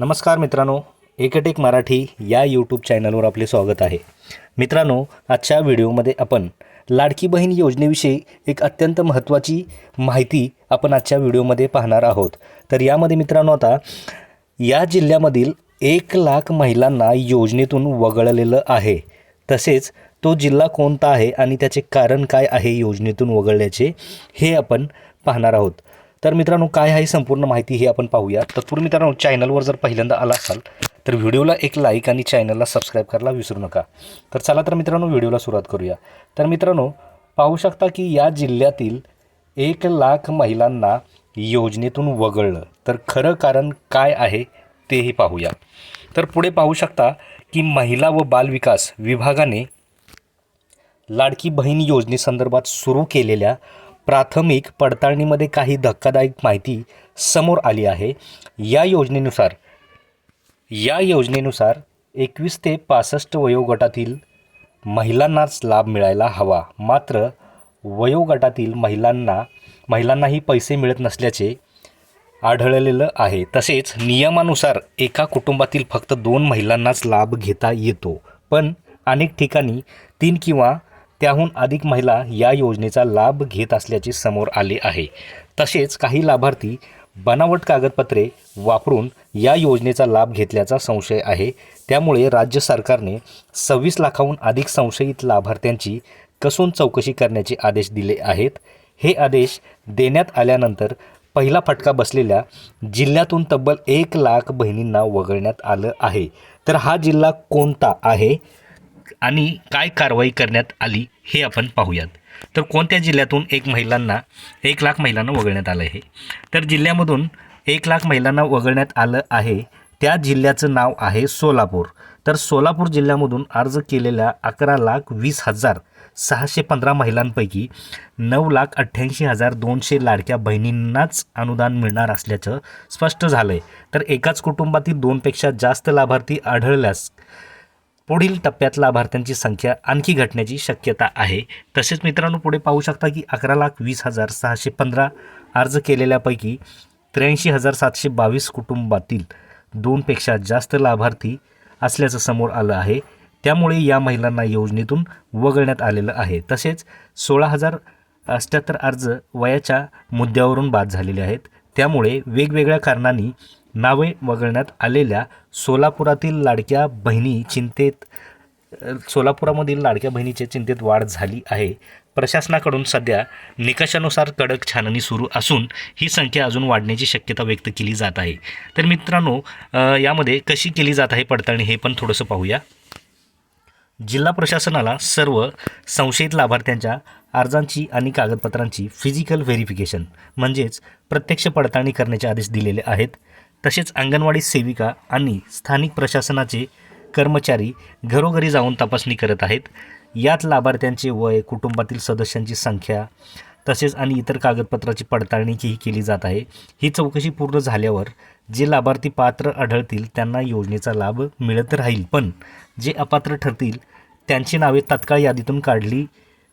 नमस्कार मित्रांनो एकटेक मराठी या यूट्यूब चॅनलवर आपले स्वागत आहे. मित्रांनो आजच्या व्हिडिओमध्ये आपण लाडकी बहीण योजनेविषयी एक अत्यंत महत्त्वाची माहिती आपण आजच्या व्हिडिओमध्ये पाहणार आहोत. तर यामध्ये मित्रांनो आता या जिल्ह्यामधील एक लाख महिलांना योजनेतून वगळलेलं आहे. तसेच तो जिल्हा कोणता आहे आणि त्याचे कारण काय आहे योजनेतून वगळल्याचे हे आपण पाहणार आहोत. तर मित्रांनो काय आहे संपूर्ण माहिती ही आपण पाहूया. तत्पूर्वी मित्रांनो चॅनलवर जर पहिल्यांदा आला असाल तर व्हिडिओला एक लाईक आणि चॅनलला सबस्क्राईब करायला विसरू नका. तर चला तर मित्रांनो व्हिडिओला सुरुवात करूया. तर मित्रांनो पाहू शकता की या जिल्ह्यातील एक लाख महिलांना योजनेतून वगळलं. तर खरं कारण काय आहे तेही पाहूया. तर पुढे पाहू शकता की महिला व बालविकास विभागाने लाडकी बहीण योजनेसंदर्भात सुरू केलेल्या प्राथमिक पडताळणीमध्ये काही धक्कादायक माहिती समोर आली आहे. या योजनेनुसार या योजनेनुसार एकवीस ते पासष्ट वयोगटातील महिलांनाच लाभ मिळायला हवा. मात्र वयोगटातील महिलांना महिलांनाही पैसे मिळत नसल्याचे आढळलेलं आहे. तसेच नियमानुसार एका कुटुंबातील फक्त दोन महिलांनाच लाभ घेता येतो. पण अनेक ठिकाणी तीन किंवा त्याहून अधिक महिला या योजनेचा लाभ घेत असल्याचे समोर आले आहे. तसेच काही लाभार्थी बनावट कागदपत्रे वापरून या योजनेचा लाभ घेतल्याचा संशय आहे. त्यामुळे राज्य सरकारने सव्वीस लाखाहून अधिक संशयित लाभार्थ्यांची कसून चौकशी करण्याचे आदेश दिले आहेत. हे आदेश देण्यात आल्यानंतर पहिला फटका बसलेल्या जिल्ह्यातून तब्बल एक लाख बहिणींना वगळण्यात आलं आहे. तर हा जिल्हा कोणता आहे? आणि काय कारवाई करण्यात आली हे आपण पाहूयात. तर कोणत्या जिल्ह्यातून एक महिलांना एक लाख महिलांना वगळण्यात आलं आहे तर जिल्ह्यामधून एक लाख महिलांना वगळण्यात आलं आहे. त्या जिल्ह्याचं नाव आहे सोलापूर. तर सोलापूर जिल्ह्यामधून अर्ज केलेल्या अकरा लाख वीस हजार सहाशे पंधरा महिलांपैकी नऊ लाख अठ्ठ्याऐंशी हजार दोनशे लाडक्या बहिणींनाच अनुदान मिळणार असल्याचं स्पष्ट झालं आहे तर एकाच कुटुंबातील दोनपेक्षा जास्त लाभार्थी आढळल्यास पुढील टप्प्यात लाभार्थ्यांची संख्या आणखी घटण्याची शक्यता आहे. तसेच मित्रांनो पुढे पाहू शकता की अकरा लाख वीस हजार सहाशे पंधरा अर्ज केलेल्यापैकी त्र्याऐंशी हजार सातशे बावीस कुटुंबातील दोनपेक्षा जास्त लाभार्थी असल्याचं समोर आलं आहे. त्यामुळे या महिलांना योजनेतून वगळण्यात आलेलं आहे. तसेच सोळा हजार अष्ट्याहत्तर अर्ज वयाच्या मुद्द्यावरून बाद झालेले आहेत. त्यामुळे वेगवेगळ्या कारणांनी नावे वगळण्यात आलेल्या सोलापुरातील लाडक्या बहिणी चिंतेत सोलापुरामधील लाडक्या बहिणीच्या चिंतेत वाढ झाली आहे. प्रशासनाकडून सध्या निकषानुसार कडक छाननी सुरू असून ही संख्या अजून वाढण्याची शक्यता व्यक्त केली जात आहे. तर मित्रांनो यामध्ये कशी केली जात आहे पडताळणी हे पण थोडंसं पाहूया. जिल्हा प्रशासनाला सर्व संशयित लाभार्थ्यांच्या अर्जांची आणि कागदपत्रांची फिजिकल व्हेरिफिकेशन म्हणजेच प्रत्यक्ष पडताळणी करण्याचे आदेश दिलेले आहेत. तसेच अंगणवाडी सेविका आणि स्थानिक प्रशासनाचे कर्मचारी घरोघरी जाऊन तपासणी करत आहेत. यात लाभार्थ्यांचे वय कुटुंबातील सदस्यांची संख्या तसेच आणि इतर कागदपत्राची पडताळणीही केली जात आहे. ही चौकशी पूर्ण झाल्यावर जे लाभार्थी पात्र आढळतील त्यांना योजनेचा लाभ मिळत राहील. पण जे अपात्र ठरतील त्यांची नावे तात्काळ यादीतून काढली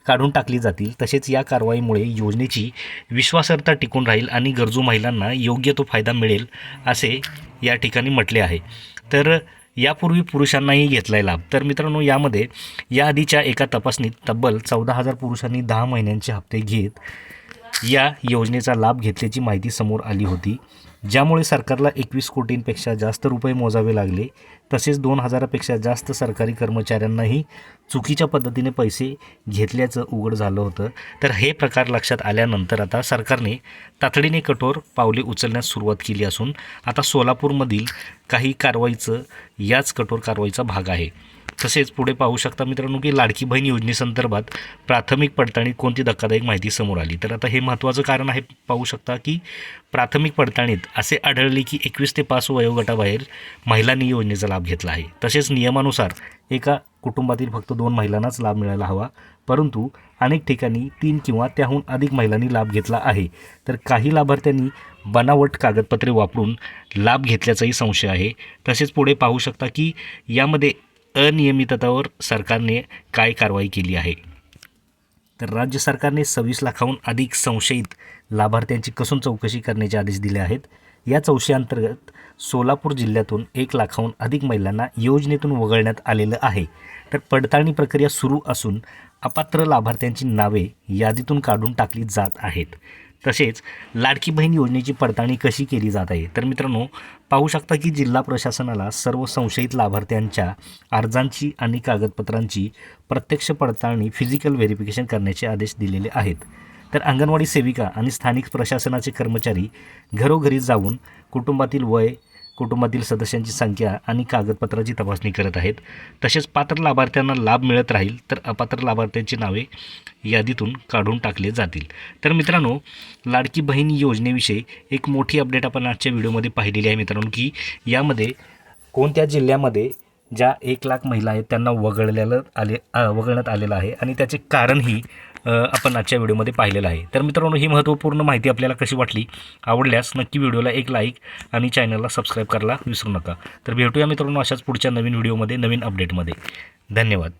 काढून टाकली जातील. तसेच या कारवाईमुळे योजनेची विश्वासार्हता टिकून राहील आणि गरजू महिलांना योग्य तो फायदा मिळेल असे या ठिकाणी म्हटले आहे. तर यापूर्वी पुरुषांनाही घेतला आहे लाभ. तर मित्रांनो यामध्ये याआधीच्या एका तपासणीत तब्बल चौदा हजार पुरुषांनी दहा महिन्यांचे हप्ते घेत या योजनेचा लाभ घेतल्याची माहिती समोर आली होती. ज्यामुळे सरकारला एकवीस कोटींपेक्षा जास्त रुपये मोजावे लागले तसेच दोन हजारापेक्षा जास्त सरकारी कर्मचाऱ्यांनाही चुकीच्या पद्धतीने पैसे घेतल्याचं उघड झालं होतं. तर हे प्रकार लक्षात आल्यानंतर आता सरकारने तातडीने कठोर पावले उचलण्यास सुरुवात केली असून आता सोलापूरमधील काही कारवाईचं याच कठोर कारवाईचा भाग आहे. तसेच पुढे पाहू शकता मित्रांनो की लाडकी बहीण योजनेसंदर्भात प्राथमिक पडताळणीत कोणती धक्कादायक माहिती समोर आली? तर आता हे महत्त्वाचं कारण आहे पाहू शकता की प्राथमिक पडताळणीत असे आढळले की एकवीस ते पाच वयोगटाबाहेर महिलांनी योजनेचा लाभ घेतला आहे. तसेच नियमानुसार एका कुटुंबातील फक्त दोन महिलांनाच लाभ मिळायला हवा परंतु अनेक ठिकाणी तीन किंवा त्याहून अधिक महिलांनी लाभ घेतला आहे. तर काही लाभार्थ्यांनी बनावट कागदपत्रे वापरून लाभ घेतल्याचाही संशय आहे. तसेच पुढे पाहू शकता की यामध्ये अनियमिततावर सरकारने काय कारवाई केली आहे? तर राज्य सरकारने सव्वीस लाखाहून अधिक संशयित लाभार्थ्यांची कसून चौकशी करण्याचे आदेश दिले आहेत. या चौशीअंतर्गत सोलापूर जिल्ह्यातून एक लाखाहून अधिक महिलांना योजनेतून वगळण्यात आलेलं आहे. तर पडताळणी प्रक्रिया सुरू असून अपात्र लाभार्थ्यांची नावे यादीतून काढून टाकली जात आहेत. तसेच लाडकी बहीण योजनेची पडताळणी कशी केली जात आहे? तर मित्रांनो पाहू शकता की जिल्हा प्रशासनाला सर्व संशयित लाभार्थ्यांच्या अर्जांची आणि कागदपत्रांची प्रत्यक्ष पडताळणी फिजिकल व्हेरिफिकेशन करण्याचे आदेश दिलेले आहेत. तर अंगणवाडी सेविका आणि स्थानिक प्रशासनाचे कर्मचारी घरोघरी जाऊन कुटुंबातील वय कुटुंबातील सदस्यांची संख्या आणि कागदपत्राची तपासणी करत आहेत. तसेच पात्र लाभार्थ्यांना लाभ मिळत राहील तर अपात्र लाभार्थ्यांची नावे यादीतून काढून टाकले जातील. तर मित्रांनो लाडकी बहीण योजनेविषयी एक मोठी अपडेट आपण आजच्या व्हिडिओमध्ये पाहिलेली आहे मित्रांनो की यामध्ये कोणत्या जिल्ह्यामध्ये ज्या एक लाख महिला आहेत त्यांना वगळलेलं आले वगळण्यात आलेलं आहे आणि त्याचे कारणही आपण आजच्या व्हिडिओमध्ये पाहिलेलं आहे. तर मित्रांनो ही महत्त्वपूर्ण माहिती आपल्याला कशी वाटली आवडल्यास नक्की व्हिडिओला एक लाईक आणि चॅनलला सबस्क्राईब करायला विसरू नका. तर भेटूया मित्रांनो अशाच पुढच्या नवीन व्हिडिओमध्ये नवीन अपडेटमध्ये धन्यवाद.